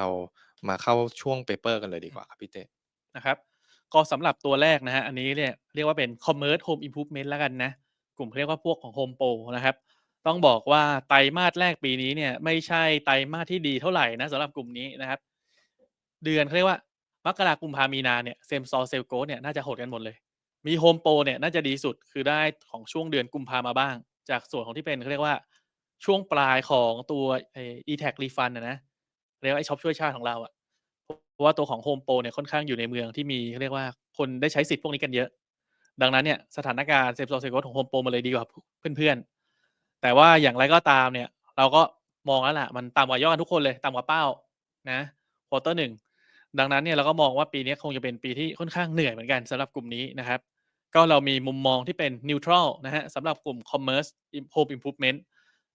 เรามาเข้าช่วงเปเปอร์กันเลยดีกว่าครับพี่เต้นะครับ ก็สำหรับตัวแรกนะฮะอันนี้เนี่ยเรียกว่าเป็น Commerce Home Improvement แล้วกันนะ กลุ่มเขาเรียกว่าพวกของ Home Pro นะครับ ต้องบอกว่าไตรมาสแรกปีนี้เนี่ยไม่ใช่ไตรมาสที่ดีเท่าไหร่นะสำหรับกลุ่มนี้นะครับ เดือนเขาเรียกว่ามกราคมกุมภามีนาเนี่ยเซมซอเซลโกเนี่ยน่าจะโหดกันหมดเลย มีโฮมโปรเนี่ยน่าจะดีสุดคือได้ของช่วงเดือนกุมภามาบ้าง จากส่วนของที่เป็นเขาเรียกว่าช่วงปลายของตัวอ้ e-tag refund อะนะ เรียกว่าไอช็อปช่วยชาติของเราอะเพราะว่าตัวของโฮมโปรเนี่ยค่อนข้างอยู่ในเมืองที่มีเขาเรียกว่าคนได้ใช้สิทธิ์พวกนี้กันเยอะ ดังนั้นเนี่ยสถานการณ์เซมซเซลโกของโฮมโปรมาเลยดีกว่าเพื่อนๆ แต่ว่าอย่างไรก็ตามเนี่ย เราก็มองแล้วล่ะมันต่ำกว่ายอดทุกคนเลยต่ำกว่าเป้านะควอเตอร์หนึ่งดังนั้นเนี่ยเราก็มองว่าปีนี้คงจะเป็นปีที่ค่อนข้างเหนื่อยเหมือนกันสำหรับกลุ่มนี้นะครับ ก็เรามีมุมมองที่เป็นนิวทรัลนะฮะสำหรับกลุ่ม Commerce Home Improvement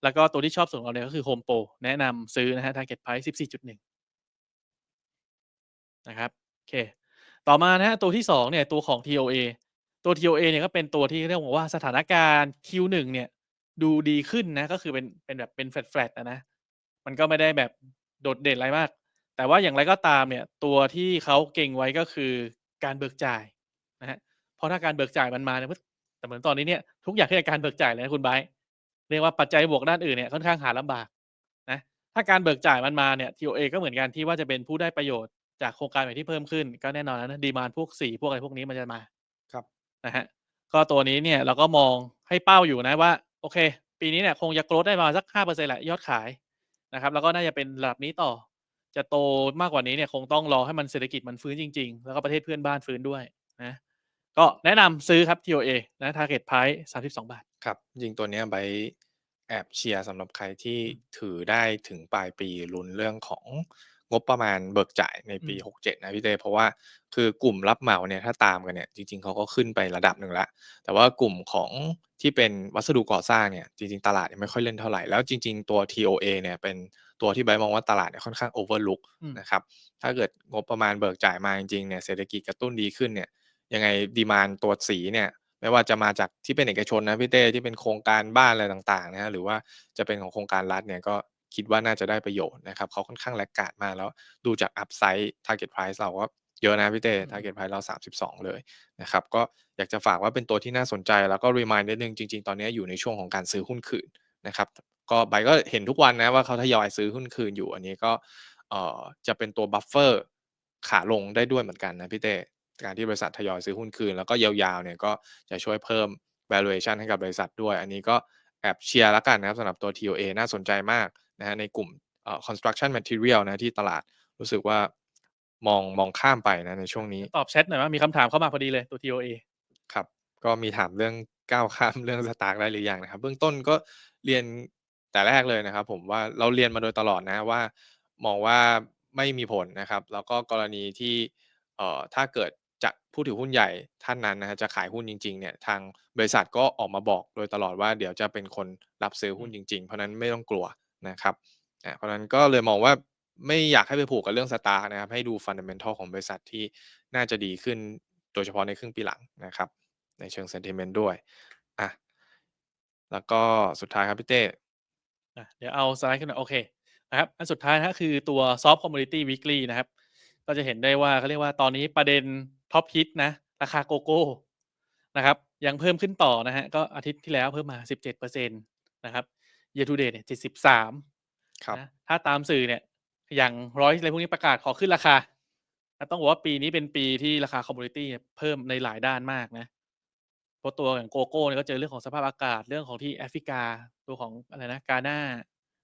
แล้วก็ตัวที่ชอบส่วนของเราเนี่ยก็คือ Home Pro แนะนำซื้อนะฮะ Target Price 14.1 นะครับโอเค ต่อมานะฮะตัวที่ 2 เนี่ย ตัวของ TOA ตัว TOA เนี่ยก็เป็นตัวที่เรียกว่าสถานการณ์ Q1 เนี่ย ดูดีขึ้นนะ ก็คือเป็นเป็นแบบเป็นแฟลตๆนะนะ มันก็ไม่ได้แบบโดดเด่นอะไรมาก แต่ว่าอย่างไรก็ตามเนี่ย ตัวที่เขาเก่งไว้ก็คือการเบิกจ่ายนะฮะเพราะถ้าการเบิกจ่ายมันมาเนี่ยแต่เหมือนตอนนี้เนี่ยทุกอย่างที่การเบิกจ่ายเลยนะคุณไบร์ เรียกว่าปัจจัยบวกด้านอื่นเนี่ยค่อนข้างหาลำบากนะถ้าการเบิกจ่ายมันมาเนี่ย TOA ก็เหมือนกันที่ว่าจะเป็นผู้ได้ประโยชน์จากโครงการใหม่ที่เพิ่มขึ้น ก็แน่นอนนะดีมานพวกสีพวกอะไรพวกนี้มันจะมาครับนะฮะก็ตัวนี้เนี่ยเราก็มองให้เป้าอยู่นะว่า โอเค ปีนี้เนี่ยคงจะโกรธได้ประมาณสักห้าเปอร์เซ็นต์แหละยอดขายนะครับ แล้วก็น่าจะเป็นระดับนี้ต่อ จะโตมากกว่านี้เนี่ยคงต้องรอให้มันเศรษฐกิจมันฟื้นจริง ๆ แล้วก็ประเทศเพื่อนบ้านฟื้นด้วยนะก็แนะนำซื้อครับ TOA นะ Target Price 32 บาทครับ จริงตัวเนี้ยไบร์ทแอบเชียร์สำหรับใครที่ถือได้ถึงปลายปีลุ้นเรื่องของงบประมาณเบิกจ่ายในปีอืม67 นะพี่เต้เพราะว่าคือกลุ่มรับเหมาเนี่ยถ้าตามกันเนี่ยจริง ๆเขาก็ขึ้นไประดับหนึ่งแล้วแต่ว่ากลุ่มของที่เป็นวัสดุก่อสร้างเนี่ยจริง ๆ ตลาดยังไม่ค่อยเล่นเท่าไหร่ แล้วจริง ๆ ตัว TOA เนี่ยเป็นตัวที่ไบร์ทมองว่าตลาดเนี่ยค่อนข้าง overlook อืม นะครับถ้าเกิดงบประมาณเบิกจ่ายมาจริงๆเนี่ยเศรษฐกิจกระตุ้นดีขึ้นเนี่ยยังไงดีมานตัวสีเนี่ย ไม่ว่าจะมาจากที่เป็นเอกชนนะพี่เต้ที่เป็นโครงการบ้านอะไรต่างๆนะฮะหรือว่าจะเป็นของโครงการรัฐเนี่ยก็คิดว่าน่าจะได้ประโยชน์นะครับเขาค่อนข้างแลกการ์ดมากแล้วดูจาก upside target price เราก็เยอะนะพี่เต้อืม target price เรา 32 เลยนะครับก็อยากจะฝากว่าเป็นตัวที่น่าสนใจแล้วก็ remind นิดนึงจริง ๆ ตอนนี้อยู่ในช่วงของการซื้อหุ้นคืนนะครับก็ไบร์ทก็เห็นทุกวันนะว่าเขาทยอยซื้อหุ้นคืนอยู่อันนี้ก็เอ่อจะเป็นตัว buffer ขาลงได้ด้วยเหมือนกันนะพี่เต้ การที่บริษัททยอยซื้อหุ้นคืน แล้วก็ยาวๆเนี่ยก็จะช่วยเพิ่ม valuation ให้กับบริษัทด้วย อันนี้ก็แอบเชียร์แล้วกันนะครับสำหรับตัว TOA น่าสนใจมากนะฮะในกลุ่มเอ่อ construction material นะที่ตลาดรู้สึกว่ามองมองข้ามไปนะในช่วงนี้ ตอบแชทหน่อยว่ามีคำถามเข้ามาพอดีเลยตัว TOA ครับ ก็มีถามเรื่องก้าวข้ามเรื่องสตาร์กได้หรือยังนะครับ เบื้องต้นก็เรียนแต่แรกเลยนะครับ ผมว่าเราเรียนมาโดยตลอดนะว่ามองว่าไม่มีผลนะครับ แล้วก็กรณีที่เอ่อถ้าเกิดจะ ผู้ถือหุ้นใหญ่ท่านนั้นนะฮะจะขายหุ้นจริงๆเนี่ยทางบริษัทก็ออกมาบอกโดยตลอดว่าเดี๋ยวจะเป็นคนรับซื้อหุ้นจริงๆ เพราะฉะนั้นไม่ต้องกลัวนะครับอ่าเพราะฉะนั้นก็เลยมองว่าไม่อยากให้ไปผูกกับเรื่องสตาร์กนะครับให้ดูฟันเดเมนทัลของบริษัทที่น่าจะดีขึ้นโดยเฉพาะในครึ่งปีหลังนะครับ ในเชิง sentiment ด้วยอะแล้วก็สุดท้ายครับพี่เต้อะเดี๋ยวเอาสไลด์ขึ้นมาโอเคนะครับอันสุดท้ายนะฮะคือตัว Soft Commodity Weekly นะครับ ก็จะเห็นได้ว่าเขาเรียกว่าตอนนี้ประเด็น ท็อปฮิตนะ ราคาโกโก้นะครับยังเพิ่มขึ้นต่อนะฮะก็อาทิตย์ที่แล้วเพิ่มมา 17%นะครับ year to date เนี่ย73ครับนะถ้าตามสื่อเนี่ยอย่างร้อยอะไรพวกนี้ประกาศขอขึ้นราคานะต้องบอกว่าปีนี้เป็นปีที่ราคาคอมมูนิตี้เพิ่มในหลายด้านมากนะเพราะตัวอย่างโกโก้เนี่ยก็เจอเรื่องของสภาพอากาศเรื่องของที่แอฟริกา ตัวของอะไรนะกาหน้า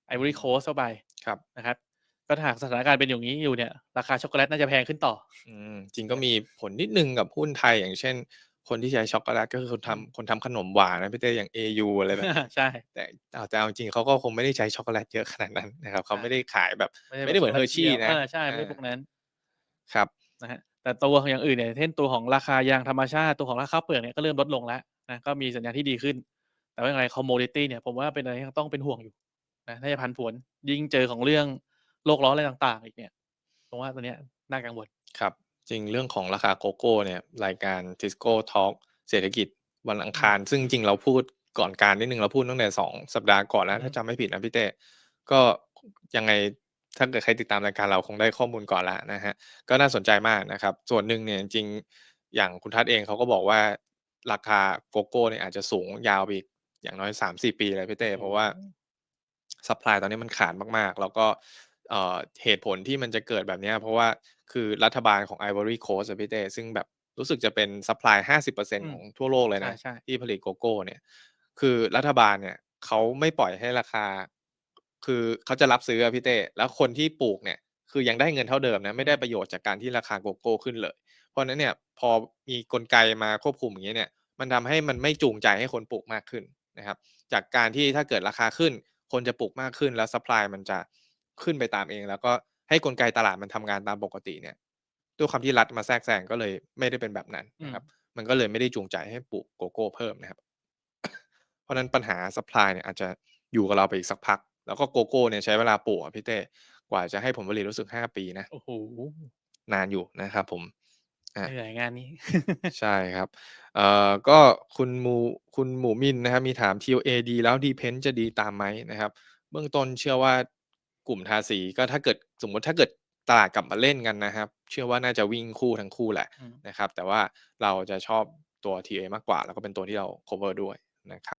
ไอวอรี่โคสเข้าไปครับนะครับ ก็ถ้าหากสถานการณ์เป็นอย่างนี้อยู่เนี่ย ราคาช็อกโกแลตน่าจะแพงขึ้นต่อ อืมจริงก็มีผลนิดนึงกับหุ้นไทยอย่างเช่น คนที่ใช้ช็อกโกแลตก็คือคนทำคนทำขนมหวานนะพี่เต้อย่าง AU อะไรแบบนี้ใช่ แต่เอาแต่เอาจริงเขาก็คงไม่ได้ใช้ช็อกโกแลตเยอะขนาดนั้นนะครับเขาใช่ไม่ได้ขายแบบใช่ไม่ได้เหมือนแบบเฮอร์ชี่ดียวนะเออใช่ไม่ได้อ่าพวกนั้นครับนะฮะแต่ตัวของอย่างอื่นเนี่ยเช่นตัวของราคายางธรรมชาติตัวของราคาเปลือกเนี่ยก็เริ่มลดลงแล้วนะก็มีสัญญาณที่ดีขึ้น แต่ว่าอย่างไรคอมโมดิตี้เนี่ยผมว่าเป็นอะไรที่ต้องเป็นห่วงอยู่นะน่าจะพันผวนยิ่งเจอของเรื่อง โลกร้อนอะไรต่างๆอีกเนี่ยผมว่าตัวเนี้ยน่ากังวลครับ จริงเรื่องของราคาโกโก้เนี่ยรายการ Tisco Talk เศรษฐกิจวันอังคาร ซึ่งจริงเราพูดก่อนการนิดนึงเราพูดตั้งแต่สองสัปดาห์ก่อนแล้วอืมถ้าจำไม่ผิดนะพี่เต้ก็ยังไงถ้าเกิดใครติดตามรายการเราคงได้ข้อมูลก่อนแล้วนะครับก็น่าสนใจมากนะครับ ส่วนหนึ่งเนี่ยจริงๆอย่างคุณทัศน์เองเขาก็บอกว่าราคาโกโก้เนี่ยอาจจะสูงยาวไปอีกอย่างน้อย3-4ปีเลยพี่เต้เพราะว่าซัปพลายตอนนี้มันขาดมากๆ แล้วก็ เอ่อ เหตุผลที่มันจะเกิดแบบเนี้ย เพราะว่าคือรัฐบาลของ Ivory Coast อะพี่เต้ ซึ่งแบบรู้สึกจะเป็นซัปพลาย50%อืมของทั่วโลกเลยนะใช่ ๆ ที่ผลิตโกโก้เนี่ย คือรัฐบาลเนี่ยเขาไม่ปล่อยให้ราคา คือเขาจะรับซื้ออะพี่เต้ แล้วคนที่ปลูกเนี่ย คือยังได้เงินเท่าเดิมนะ ไม่ได้ประโยชน์จากการที่ราคาโกโก้ขึ้นเลย เพราะฉะนั้นเนี่ย พอมีกลไกมาควบคุมอย่างนี้เนี่ย มันทำให้มันไม่จูงใจให้คนปลูกมากขึ้นนะครับ จากการที่ถ้าเกิดราคาขึ้น คนจะปลูกมากขึ้น แล้วซัพพลายมันจะ ขึ้นไปตามเอง แล้วก็ให้กลไกตลาดมันทำงานตามปกติเนี่ยด้วยความที่รัฐมาแทรกแซงก็เลยไม่ได้เป็นแบบนั้นนะครับ มันก็เลยไม่ได้จูงใจให้ปลูกโกโก้เพิ่มนะครับ เพราะฉะนั้นปัญหาซัพพลายเนี่ยอาจจะอยู่กับเราไปอีกสักพัก แล้วก็โกโก้เนี่ยใช้เวลาปลูกอะพี่เต้กว่าจะให้ผลผลิตรู้สึก5ปีนะโอ้โฮนานอยู่นะครับผมอาเหนื่อยงานนี้ ใช่ครับ เอ่อก็คุณหมูคุณหมูมินนะครับ มีถาม TOA ดีแล้ว Depend จะดีตามไหมนะครับ เบื้องต้นเชื่อว่า กลุ่มทาสีก็ถ้าเกิดสมมุติถ้าเกิดตลาดกลับมาเล่นกันนะครับ เชื่อว่าน่าจะวิ่งคู่ทั้งคู่แหละอืมนะครับ แต่ว่าเราจะชอบตัว TA มากกว่า แล้วก็เป็นตัวที่เรา cover ด้วยนะครับ